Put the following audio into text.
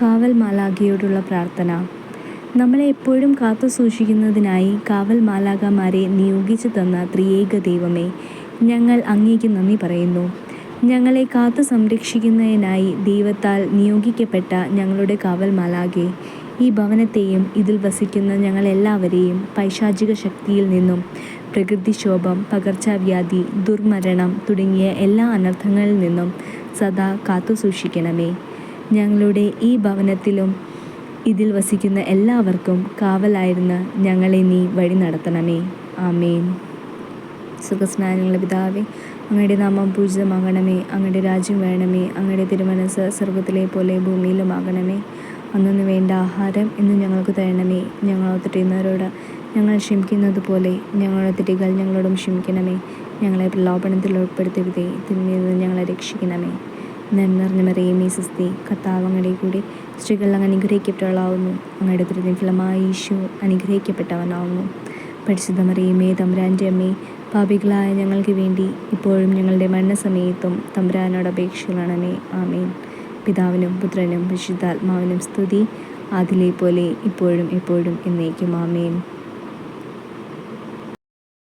കാവൽ മാലാഖയോടുള്ള പ്രാർത്ഥന. നമ്മളെ എപ്പോഴും കാത്തു സൂക്ഷിക്കുന്നതിനായി കാവൽ മാലാഖമാരെ നിയോഗിച്ചു തന്ന ത്രിയേക ദൈവമേ ഞങ്ങൾ അങ്ങേക്ക് നന്ദി പറയുന്നു. ഞങ്ങളെ കാത്തു സംരക്ഷിക്കുന്നതിനായി ദൈവത്താൽ നിയോഗിക്കപ്പെട്ട ഞങ്ങളുടെ കാവൽ മാലാഖെ ഈ ഭവനത്തെയും ഇതിൽ വസിക്കുന്ന ഞങ്ങളെല്ലാവരെയും പൈശാചിക ശക്തിയിൽ നിന്നും പ്രകൃതിക്ഷോഭം പകർച്ചവ്യാധി ദുർമരണം തുടങ്ങിയ എല്ലാ അനർത്ഥങ്ങളിൽ നിന്നും സദാ കാത്തു സൂക്ഷിക്കണമേ. ഞങ്ങളുടെ ഈ ഭവനത്തിലും ഇതിൽ വസിക്കുന്ന എല്ലാവർക്കും കാവലായിരുന്ന് ഞങ്ങളെ നീ വഴി നടത്തണമേ. ആമേൻ. സുഖസ്നാനങ്ങളുടെ പിതാവേ അങ്ങയുടെ നാമം പൂജിതമാകണമേ. അങ്ങയുടെ രാജ്യം വേണമേ. അങ്ങയുടെ തിരുമനസ് സ്വർഗത്തിലെ പോലെ ഭൂമിയിലുമാകണമേ. അന്നു വേണ്ട ആഹാരം ഇന്ന് ഞങ്ങൾക്ക് തരണമേ. ഞങ്ങൾ ഒത്തിട്ടുന്നവരോട് ഞങ്ങൾ ക്ഷമിക്കുന്നത് പോലെ ഞങ്ങളുടെ തെറ്റുകൾ ഞങ്ങളോടും ക്ഷമിക്കണമേ. ഞങ്ങളെ പ്രലോഭനത്തിൽ ഉൾപ്പെടുത്തരുതേ. തിന്മയിൽ നിന്ന് ഞങ്ങളെ രക്ഷിക്കണമേ. നിറഞ്ഞ മറിയമേ സുസ്തി കർത്താവ് അങ്ങയുടെ കൂടെ സ്ത്രീകൾ അങ്ങ് അനുഗ്രഹിക്കപ്പെട്ടവളാവുന്നു. അങ്ങയുടെ തിരുനിഫലമായ ഈശോ അനുഗ്രഹിക്കപ്പെട്ടവനാവുന്നു. പരിശുദ്ധ മറിയമേ തമ്പുരാന്റെ അമ്മേ പാപികളായ ഞങ്ങൾക്ക് വേണ്ടി ഇപ്പോഴും ഞങ്ങളുടെ മരണസമയത്തും തമ്പുരാനോട് അപേക്ഷകളാണമേ ആമേൻ. പിതാവിനും പുത്രനും പരിശുദ്ധാത്മാവിനും സ്തുതി. അതിലെ പോലെ ഇപ്പോഴും എപ്പോഴും എന്നേക്കും. ആമേൻ.